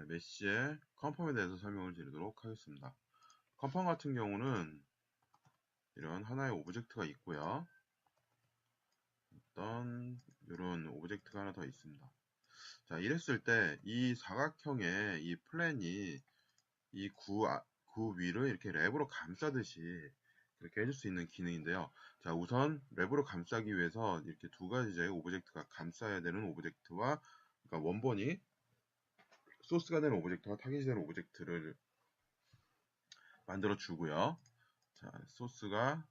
네, 메시의 컨펌에 대해서 설명을 드리도록 하겠습니다. 컨펌 같은 경우는 이런 하나의 오브젝트가 있고요. 어떤 이런 오브젝트가 하나 더 있습니다. 자, 이랬을 때 이 사각형의 이 플랜이 이 구, 아, 구 위를 이렇게 랩으로 감싸듯이 이렇게 해줄 수 있는 기능인데요. 자, 우선 랩으로 감싸기 위해서 이렇게 두 가지의 오브젝트가 감싸야 되는 오브젝트와 그러니까 원본이 소스가 되는 오브젝트와 타깃이 되는 오브젝트를 만들어 주고요. 자, 소스가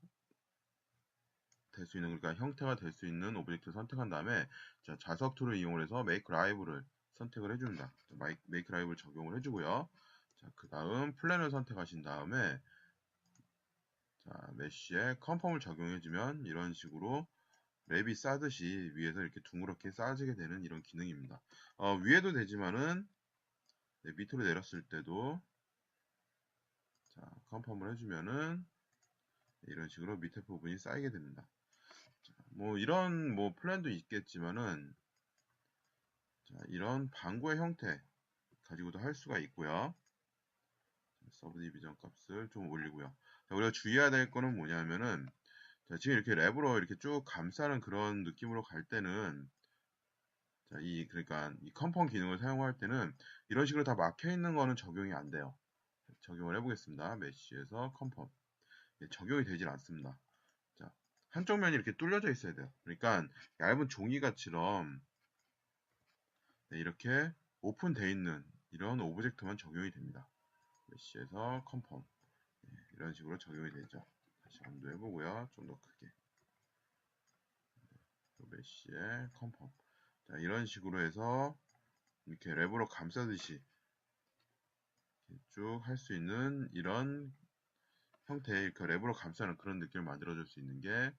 될 수 있는 그러니까 형태가 될 수 있는 오브젝트를 선택한 다음에 자, 자석 툴을 이용해서 make live를 선택을 해줍니다. make live를 적용을 해주고요. 자, 그 다음 플랜을 선택하신 다음에 자, 메쉬에 컨펌을 적용해주면 이런 식으로 랩이 싸듯이 위에서 이렇게 둥그렇게 쌓아지게 되는 이런 기능입니다. 어, 위에도 되지만은 네, 밑으로 내렸을 때도 자, 컨펌을 해주면은 이런 식으로 밑에 부분이 쌓이게 됩니다. 자, 뭐 이런 뭐 플랜도 있겠지만은 자, 이런 방구의 형태 가지고도 할 수가 있고요. 서브 디비전 값을 좀 올리고요. 자, 우리가 주의해야 될 거는 뭐냐면은 자, 지금 이렇게 랩으로 이렇게 쭉 감싸는 그런 느낌으로 갈 때는 자, 이 그러니까 이 컴펌 기능을 사용할 때는 이런 식으로 다 막혀 있는 거는 적용이 안 돼요. 적용을 해보겠습니다. 메쉬에서 컴펌 예, 적용이 되질 않습니다. 자, 한쪽 면이 이렇게 뚫려져 있어야 돼요. 그러니까 얇은 종이같이럼 네, 이렇게 오픈되어 있는 이런 오브젝트만 적용이 됩니다. 메쉬에서 컴펌 예, 이런 식으로 적용이 되죠. 다시 한번 해보고요. 좀 더 크게 메쉬의 컴펌 자, 이런 식으로 해서 이렇게 랩으로 감싸듯이 쭉 할 수 있는 이런 형태의 이렇게 랩으로 감싸는 그런 느낌을 만들어줄 수 있는 게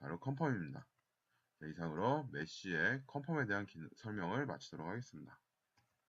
바로 컴펌입니다. 자, 이상으로 메쉬의 컴펌에 대한 설명을 마치도록 하겠습니다.